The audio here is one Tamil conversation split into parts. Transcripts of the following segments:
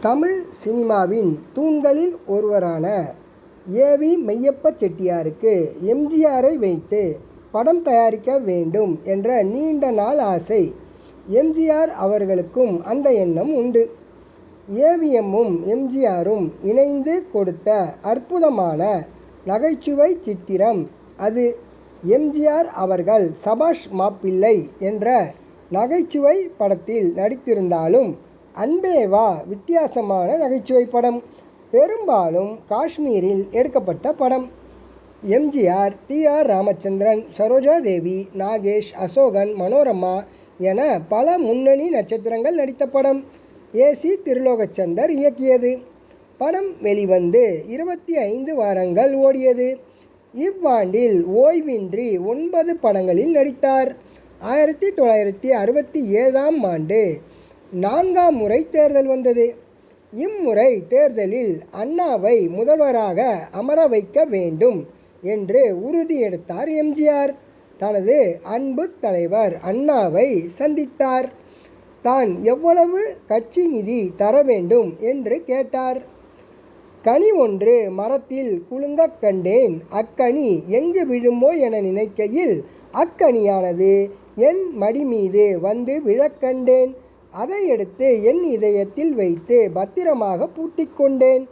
தமிழ் சினிமாவின் தூண்களில் ஒருவரான ஏவி மெய்யப்ப செட்டியாருக்கு எம்ஜிஆரை வைத்து படம் தயாரிக்க வேண்டும் என்ற நீண்ட நாள் ஆசை எம்ஜிஆர் அவர்களுக்கும் அந்த எண்ணம் உண்டு. ஏவிஎம்மும் எம்ஜிஆரும் இணைந்து கொடுத்த அற்புதமான நகைச்சுவை சித்திரம் அது எம்ஜிஆர் அவர்கள் சபாஷ் மாப்பிள்ளை என்ற நகைச்சுவை படத்தில் நடித்திருந்தாலும் அன்பேவா வித்தியாசமான நகைச்சுவை படம். பெரும்பாலும் காஷ்மீரில் எடுக்கப்பட்ட படம். எம்ஜிஆர் டி ஆர் ராமச்சந்திரன் சரோஜா தேவி நாகேஷ் அசோகன் மனோரமா என பல முன்னணி நட்சத்திரங்கள் நடித்த படம். ஏசி திருலோகச்சந்தர் இயக்கியது. படம் வெளிவந்து இருபத்தி ஐந்து வாரங்கள் ஓடியது. இவ்வாண்டில் ஓய்வின்றி ஒன்பது படங்களில் நடித்தார். ஆயிரத்தி தொள்ளாயிரத்தி அறுபத்தி ஏழாம் ஆண்டு நான்காம் முறை தேர்தல் வந்தது. இம்முறை தேர்தலில் அண்ணாவை முதல்வராக அமர வைக்க வேண்டும் என்று உறுதியெடுத்தார் எம்ஜிஆர். தனது அன்பு தலைவர் அண்ணாவை சந்தித்தார். தான் எவ்வளவு கட்சி நிதி தர வேண்டும் என்று கேட்டார். கனி ஒன்று மரத்தில் குலுங்கக் கண்டேன். அக்கனி எங்கு விழுமோ என நினைக்கையில் அக்கனியானது என் மடி மீது வந்து விழக்கண்டேன் அதை எடுத்து என் இதயத்தில் வைத்து பத்திரமாக பூட்டிக்கொண்டேன்.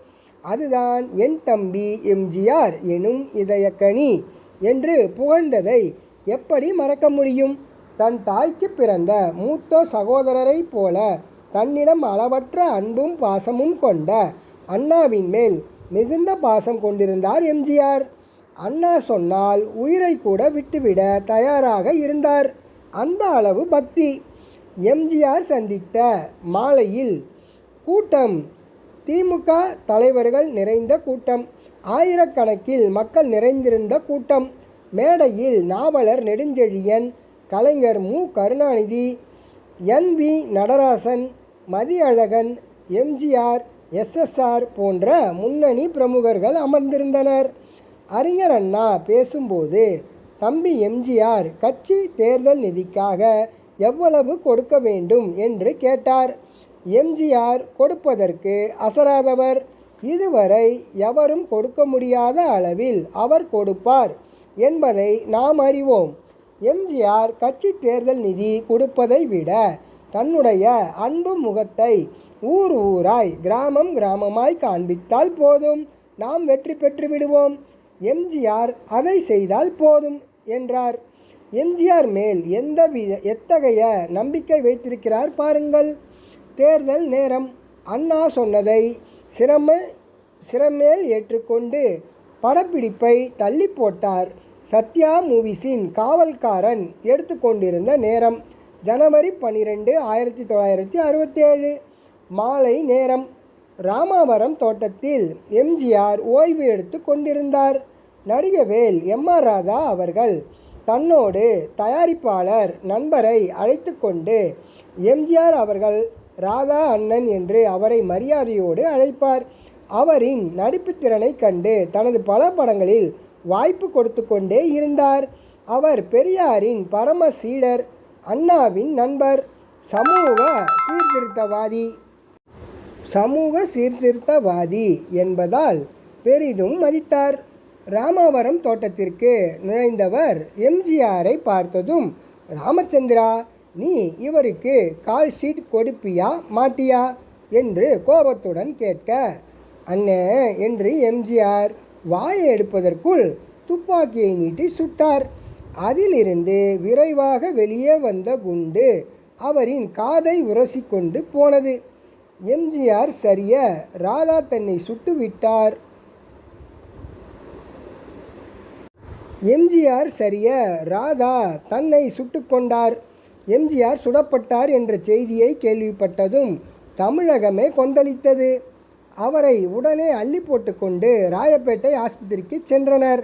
அதுதான் என் தம்பி எம்ஜிஆர் எனும் இதயக்கனி என்று புகழ்ந்ததை எப்படி மறக்க முடியும்? தன் தாய்க்கு பிறந்த மூத்த சகோதரரைப் போல தன்னிடம் அளவற்ற அன்பும் பாசமும் கொண்ட அண்ணாவின் மேல் மிகுந்த பாசம் கொண்டிருந்தார் எம்ஜிஆர். அண்ணா சொன்னால் உயிரை கூட விட்டுவிட தயாராக இருந்தார். அந்த அளவு பக்தி. எம்ஜிஆர் சந்தித்த மாலையில் கூட்டம். திமுக தலைவர்கள் நிறைந்த கூட்டம். ஆயிரக்கணக்கில் மக்கள் நிறைந்திருந்த கூட்டம். மேடையில் நாவலர் நெடுஞ்செழியன் கலைஞர் மு. கருணாநிதி என். வி. நடராசன் மதியழகன் எம்ஜிஆர் எஸ்எஸ்ஆர் போன்ற முன்னணி பிரமுகர்கள் அமர்ந்திருந்தனர். அறிஞர் அண்ணா பேசும்போது தம்பி எம்ஜிஆர் கட்சி தேர்தல் நிதிக்காக எவ்வளவு கொடுக்க வேண்டும் என்று கேட்டார். எம்ஜிஆர் கொடுப்பதற்கு அசராதவர் இதுவரை எவரும் கொடுக்க முடியாத அளவில் அவர் கொடுப்பார் என்பதை நாம் அறிவோம் எம்ஜிஆர் கட்சி தேர்தல் நிதி கொடுப்பதை விட தன்னுடைய அன்பு முகத்தை ஊர் ஊராய் கிராமம் கிராமமாய் காண்பித்தால் போதும். நாம் வெற்றி பெற்று விடுவோம். எம்ஜிஆர் அதை செய்தால் போதும் என்றார். எம்ஜிஆர் மேல் எந்த வித எத்தகைய நம்பிக்கை வைத்திருக்கிறார் பாருங்கள். தேர்தல் நேரம். அண்ணா சொன்னதை சிரம சிரமேல் ஏற்றுக்கொண்டு படப்பிடிப்பை தள்ளி போட்டார். சத்யா மூவிஸின் காவல்காரன் எடுத்துக்கொண்டிருந்த நேரம். ஜனவரி பன்னிரெண்டு ஆயிரத்தி தொள்ளாயிரத்தி அறுபத்தி ஏழு மாலை நேரம். ராமாவரம் தோட்டத்தில் எம்ஜிஆர் ஓய்வு எடுத்து கொண்டிருந்தார். நடிகவேல் எம் ஆர் ராதா அவர்கள் தன்னோடு தயாரிப்பாளர் நண்பரை அழைத்து கொண்டு எம்ஜிஆர் அவர்கள் ராதா அண்ணன் என்று அவரை மரியாதையோடு அழைப்பார். அவரின் நடிப்பு திறனை கண்டு தனது பல படங்களில் வாய்ப்பு கொடுத்து கொண்டே இருந்தார். அவர் பெரியாரின் பரம சீடர் அண்ணாவின் நண்பர் சமூக சீர்திருத்தவாதி. சமூக சீர்திருத்தவாதி என்பதால் பெரிதும் மதித்தார். ராமாவரம் தோட்டத்திற்கு நுழைந்தவர் எம்ஜிஆரை பார்த்ததும் ராமச்சந்திரா நீ இவருக்கு கால் ஷீட் கொடுப்பியா மாட்டியா? என்று கோபத்துடன் கேட்க அண்ணே என்று எம்ஜிஆர் வாயை எடுப்பதற்குள் துப்பாக்கியை நீட்டி சுட்டார். அதிலிருந்து விரைவாக வெளியே வந்த குண்டு அவரின் காதை உரசி கொண்டு போனது. எம்ஜிஆர் சரிய ராதா தன்னை சுட்டு விட்டார் எம்ஜிஆர் சரிய ராதா தன்னை சுட்டு கொண்டார் எம்ஜிஆர் சுடப்பட்டார் என்ற செய்தியை கேள்விப்பட்டதும் தமிழகமே கொந்தளித்தது. அவரை உடனே அள்ளி போட்டுக்கொண்டு ராயப்பேட்டை ஆஸ்பத்திரிக்கு சென்றனர்.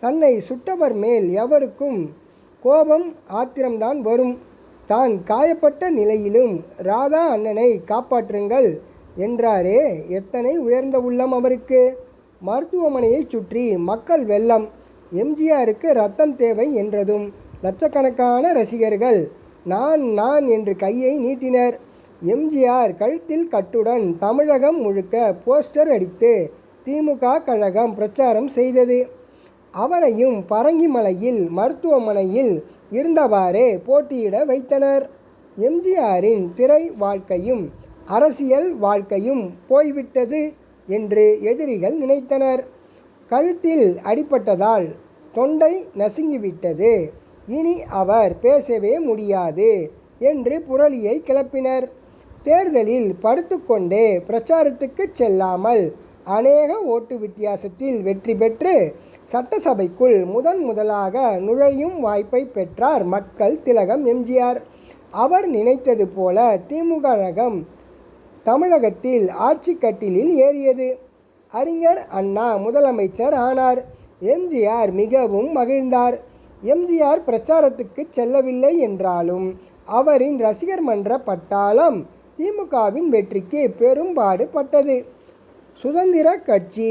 தன்னை சுட்டவர் மேல் எவருக்கும் கோபம் ஆத்திரம்தான் வரும். தான் காயப்பட்ட நிலையிலும் ராதா அண்ணனை காப்பாற்றுங்கள் என்றாரே எத்தனை உயர்ந்த உள்ளம் அவருக்கு. மருத்துவமனையைச் சுற்றி மக்கள் வெள்ளம். எம்ஜிஆருக்கு ரத்தம் தேவை என்றதும் லட்சக்கணக்கான ரசிகர்கள் நான் நான் என்று கையை நீட்டினர். எம்ஜிஆர் கழுத்தில் கட்டுடன் தமிழகம் முழுக்க போஸ்டர் அடித்து திமுக கழகம் பிரச்சாரம் செய்தது. அவரையும் பரங்கிமலையில் மருத்துவமனையில் இருந்தவாறே போட்டியிட வைத்தனர். எம்ஜிஆரின் திரை வாழ்க்கையும் அரசியல் வாழ்க்கையும் போய்விட்டது என்று எதிரிகள் நினைத்தனர். கழுத்தில் அடிபட்டதால் தொண்டை நசுங்கிவிட்டது. இனி அவர் பேசவே முடியாது என்று புரளியை கிளப்பினர். தேர்தலில் படுத்துக்கொண்டே பிரச்சாரத்துக்கு செல்லாமல் அநேக ஓட்டு வித்தியாசத்தில் வெற்றி பெற்று சட்டசபைக்குள் முதன் முதலாக நுழையும் வாய்ப்பை பெற்றார் மக்கள் திலகம் எம்ஜிஆர். அவர் நினைத்தது போல திமுக கழகம் தமிழகத்தில் ஆட்சி கட்டிலில் ஏறியது. அறிஞர் அண்ணா முதலமைச்சர் ஆனார். எம்ஜிஆர் மிகவும் மகிழ்ந்தார். எம்ஜிஆர் பிரச்சாரத்துக்கு செல்லவில்லை என்றாலும் அவரின் ரசிகர் மன்ற பட்டாளம் திமுகவின் வெற்றிக்கு பெரும்பாடு பட்டது. சுதந்திர கட்சி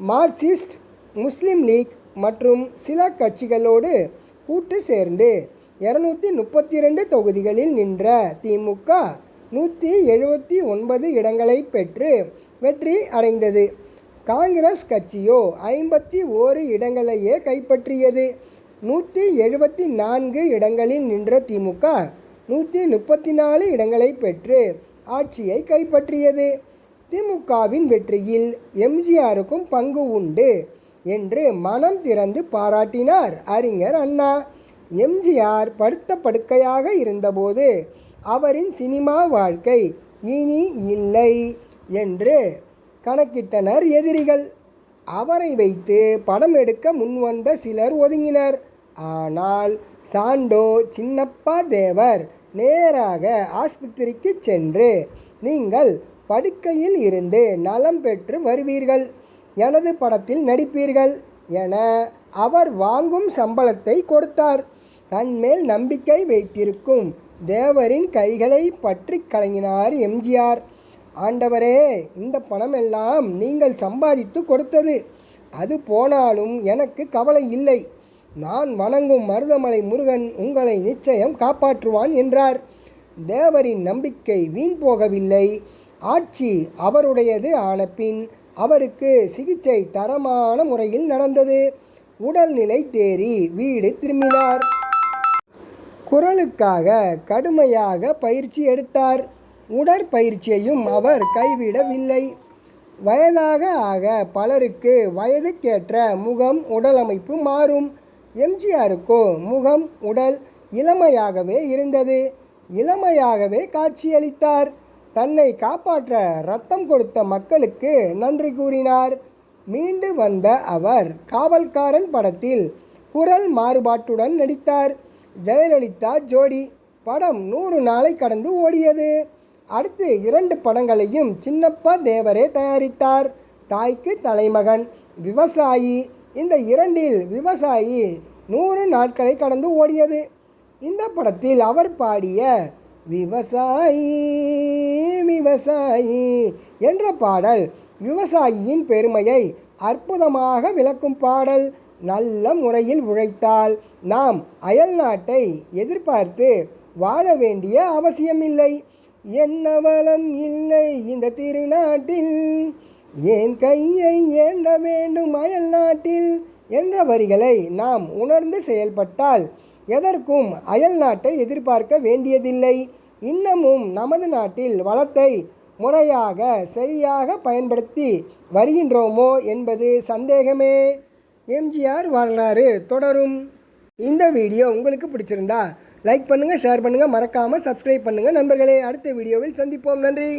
மார்க்சிஸ்ட் முஸ்லீம் லீக் மற்றும் சில கட்சிகளோடு கூட்டு சேர்ந்து இரநூத்தி முப்பத்தி ரெண்டு தொகுதிகளில் நின்ற திமுக நூற்றி எழுபத்தி ஒன்பது இடங்களை பெற்று வெற்றி அடைந்தது. காங்கிரஸ் கட்சியோ ஐம்பத்தி ஓரு இடங்களையே கைப்பற்றியது. நூற்றி எழுபத்தி நான்கு இடங்களில் நின்ற திமுக நூற்றி முப்பத்தி நாலு இடங்களை பெற்று ஆட்சியை கைப்பற்றியது. திமுகவின் வெற்றியில் எம்ஜிஆருக்கும் பங்கு உண்டு என்று மனம் திறந்து பாராட்டினார் அறிஞர் அண்ணா. எம்ஜிஆர் படுத்த படுக்கையாக இருந்தபோது அவரின் சினிமா வாழ்க்கை இனி இல்லை என்று கணக்கிட்டனர் எதிரிகள். அவரை வைத்து படம் எடுக்க முன்வந்த சிலர் ஒதுங்கினர். ஆனால் சாண்டோ சின்னப்பா தேவர் நேராக ஆஸ்பத்திரிக்கு சென்று நீங்கள் படுக்கையில் இருந்து நலம் பெற்று வருவீர்கள். எனது படத்தில் நடிப்பீர்கள் என அவர் வாங்கும் சம்பளத்தை கொடுத்தார். தன்மேல் நம்பிக்கை வைத்திருக்கும் தேவரின் கைகளை பற்றி கலங்கினார் எம்ஜிஆர். ஆண்டவரே இந்த பணமெல்லாம் நீங்கள் சம்பாதித்து கொடுத்தது. அது போனாலும் எனக்கு கவலை இல்லை. நான் வணங்கும் மருதமலை முருகன் உங்களை நிச்சயம் காப்பாற்றுவான் என்றார். தேவரின் நம்பிக்கை வீண் போகவில்லை. ஆட்சி அவருடையது ஆன பின் அவருக்கு சிகிச்சை தரமான முறையில் நடந்தது. உடல்நிலை தேறி வீடு திரும்பினார். குரலுக்காக கடுமையாக பயிற்சி எடுத்தார். உடற்பயிற்சியையும் அவர் கைவிடவில்லை. வயதாக ஆக பலருக்கு வயதுக்கேற்ற முகம் உடலமைப்பு மாறும். எம்ஜிஆருக்கோ முகம் உடல் இளமையாகவே இருந்தது. இளமையாகவே காட்சியளித்தார். தன்னை காப்பாற்ற ரத்தம் கொடுத்த மக்களுக்கு நன்றி கூறினார். மீண்டு வந்த அவர் காவல்காரன் படத்தில் குரல் மாறுபாட்டுடன் நடித்தார். ஜெயலலிதா ஜோடி படம் நூறு நாளை கடந்து ஓடியது. அடுத்து இரண்டு படங்களையும் சின்னப்பா தேவரே தயாரித்தார். தாய்க்கு தலைமகன் விவசாயி. இந்த இரண்டில் விவசாயி நூறு நாட்களை கடந்து ஓடியது. இந்த படத்தில் அவர் பாடிய விவசாயி விவசாயி என்ற பாடல் விவசாயியின் பெருமையை அற்புதமாக விளக்கும் பாடல். நல்ல முறையில் உழைத்தால் நாம் அயல் நாட்டை எதிர்பார்த்து வாழ வேண்டிய அவசியமில்லை. என்ன வளம் இல்லை இந்த திருநாட்டில்? ஏன் கையை ஏந்த வேண்டும் அயல் நாட்டில்? என்ற வரிகளை நாம் உணர்ந்து செயல்பட்டால் எதற்கும் அயல் நாட்டை எதிர்பார்க்க வேண்டியதில்லை. இன்னமும் நமது நாட்டில் வளத்தை முறையாக சரியாக பயன்படுத்தி வருகின்றோமோ என்பது சந்தேகமே. எம்ஜிஆர் வரலாறு தொடரும். இந்த வீடியோ உங்களுக்கு பிடிச்சிருந்தா லைக் பண்ணுங்கள் ஷேர் பண்ணுங்கள் மறக்காமல் சப்ஸ்கிரைப் பண்ணுங்கள் நண்பர்களே அடுத்த வீடியோவில் சந்திப்போம். நன்றி.